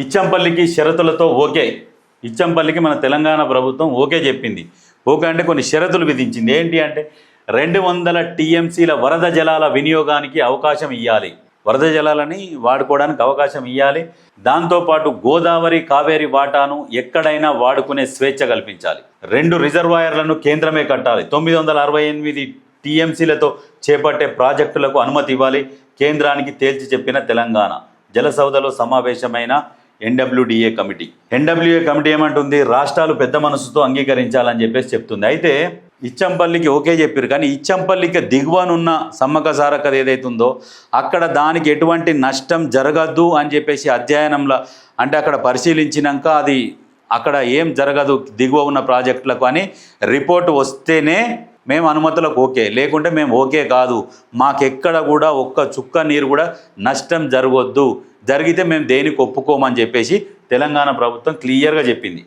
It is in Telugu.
ఇచ్చంపల్లికి షరతులతో ఓకే. ఇచ్చంపల్లికి మన తెలంగాణ ప్రభుత్వం ఓకే చెప్పింది. ఓకే అంటే కొన్ని షరతులు విధించింది. ఏంటి అంటే రెండు వందల టీఎంసీల వరద జలాల వినియోగానికి అవకాశం ఇవ్వాలి వరద జలాలని వాడుకోవడానికి అవకాశం ఇవ్వాలి దాంతోపాటు గోదావరి కావేరి వాటాను ఎక్కడైనా వాడుకునే స్వేచ్ఛ కల్పించాలి. రెండు రిజర్వాయర్లను కేంద్రమే కట్టాలి. తొమ్మిది వందల అరవై ఎనిమిది టీఎంసీలతో చేపట్టే ప్రాజెక్టులకు అనుమతి ఇవ్వాలి. కేంద్రానికి తేల్చి చెప్పిన తెలంగాణ. జలసౌదలో సమావేశమైన ఎన్డబ్ల్యూడిఏ కమిటీ. ఎన్డబ్ల్యూఏ కమిటీ ఏమంటుంది? రాష్ట్రాలు పెద్ద మనసుతో అంగీకరించాలని చెప్పేసి చెప్తుంది. అయితే ఇచ్చంపల్లికి ఓకే చెప్పారు. కానీ ఇచ్చంపల్లికి దిగువనున్న సమ్మక సారకది ఏదైతుందో అక్కడ దానికి ఎటువంటి నష్టం జరగద్దు అని చెప్పేసి అధ్యయనంలో అంటే అక్కడ పరిశీలించినాక అది అక్కడ ఏం జరగదు దిగువ ఉన్న ప్రాజెక్టులకు అని రిపోర్ట్ వస్తేనే మేము అనుమతులకు ఓకే లేకుంటే మేము ఓకే కాదు. మాకెక్కడ కూడా ఒక్క చుక్క నీరు కూడా నష్టం జరగొద్దు. జరిగితే మేము దేనికి ఒప్పుకోమని చెప్పేసి తెలంగాణ ప్రభుత్వం క్లియర్గా చెప్పింది.